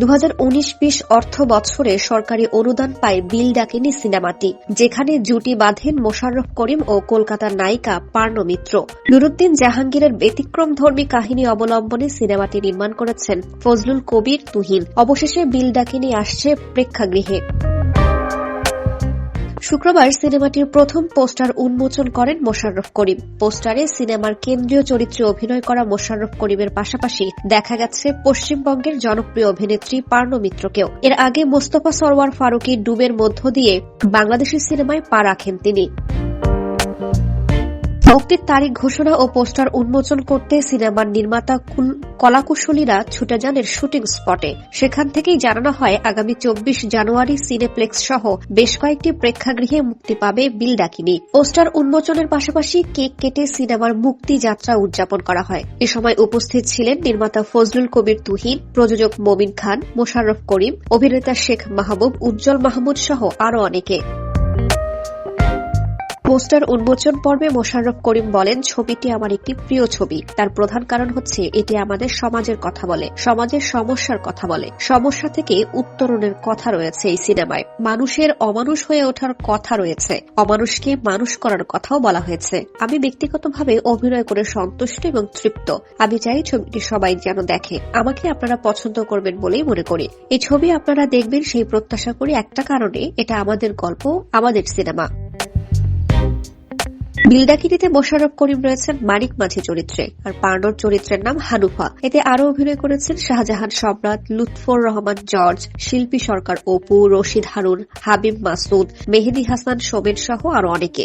দু অর্থ বছরে সরকারি অনুদান পায় বিল ডাকেনি সিনেমাটি, যেখানে জুটি বাঁধেন মোশাররফ করিম ও কলকাতার নায়িকা পার্ণ মিত্র। নুরুদ্দিন জাহাঙ্গীরের ব্যতিক্রম ধর্মী কাহিনী অবলম্বনে সিনেমাটি নির্মাণ করেছেন ফজলুল কবির তুহিন। অবশেষে বিল ডাকিনি আসছে প্রেক্ষাগৃহে। শুক্রবার সিনেমাটির প্রথম পোস্টার উন্মোচন করেন মোশাররফ করিম। পোস্টারে সিনেমার কেন্দ্রীয় চরিত্রে অভিনয় করা মোশাররফ করিমের পাশাপাশি দেখা গেছে পশ্চিমবঙ্গের জনপ্রিয় অভিনেত্রী পার্ণ মিত্রকেও। এর আগে মোস্তফা সরওয়ার ফারুকি ডুবের মধ্য দিয়ে বাংলাদেশের সিনেমায় পা রাখেন তিনি। মুক্তির তারিখ ঘোষণা ও পোস্টার উন্মোচন করতে সিনেমার নির্মাতা কুল- কলাকুশলীরা ছুটে যান এর শুটিং স্পটে। সেখান থেকেই জানানো হয়, আগামী চব্বিশ জানুয়ারি সিনেপ্লেক্স সহ বেশ কয়েকটি প্রেক্ষাগৃহে মুক্তি পাবে বিল ডাকিনি। পোস্টার উন্মোচনের পাশাপাশি কেক কেটে সিনেমার মুক্তি যাত্রা উদযাপন করা হয়। এ সময় উপস্থিত ছিলেন নির্মাতা ফজলুল কবির তুহিন, প্রযোজক মমিন খান, মোশাররফ করিম, অভিনেতা শেখ মাহবুব, উজ্জ্বল মাহমুদ সহ আরও অনেকে। পোস্টার উন্মোচন পর্বে মোশাররফ করিম বলেন, ছবিটি আমার একটি প্রিয় ছবি। তার প্রধান কারণ হচ্ছে, এটি আমাদের সমাজের কথা বলে, সমাজের সমস্যার কথা বলে। সমস্যা থেকে উত্তরণের কথা রয়েছে এই সিনেমায়। মানুষের অমানুষ হয়ে ওঠার কথা রয়েছে। অমানুষকে মানুষ করার কথাও বলা হয়েছে। আমি ব্যক্তিগতভাবে অভিনয় করে সন্তুষ্ট এবং তৃপ্ত। আমি চাই ছবিটি সবাই যেন দেখে। আমাকে আপনারা পছন্দ করবেন বলেই মনে করি। এই ছবি আপনারা দেখবেন সেই প্রত্যাশা করি একটা কারণে। এটা আমাদের গল্প, আমাদের সিনেমা। বিলডাকিরিতে মোশাররফ করিম রয়েছেন মানিক মাঝি চরিত্রে, আর পার্নোর চরিত্রের নাম হানুফা। এতে আরও অভিনয় করেছেন শাহজাহান সম্রাট, লুৎফর রহমান জর্জ, শিল্পী সরকার অপু, রশিদ হারুন, হাবিব মাসুদ, মেহেদি হাসান সোমেন সহ আরও অনেকে।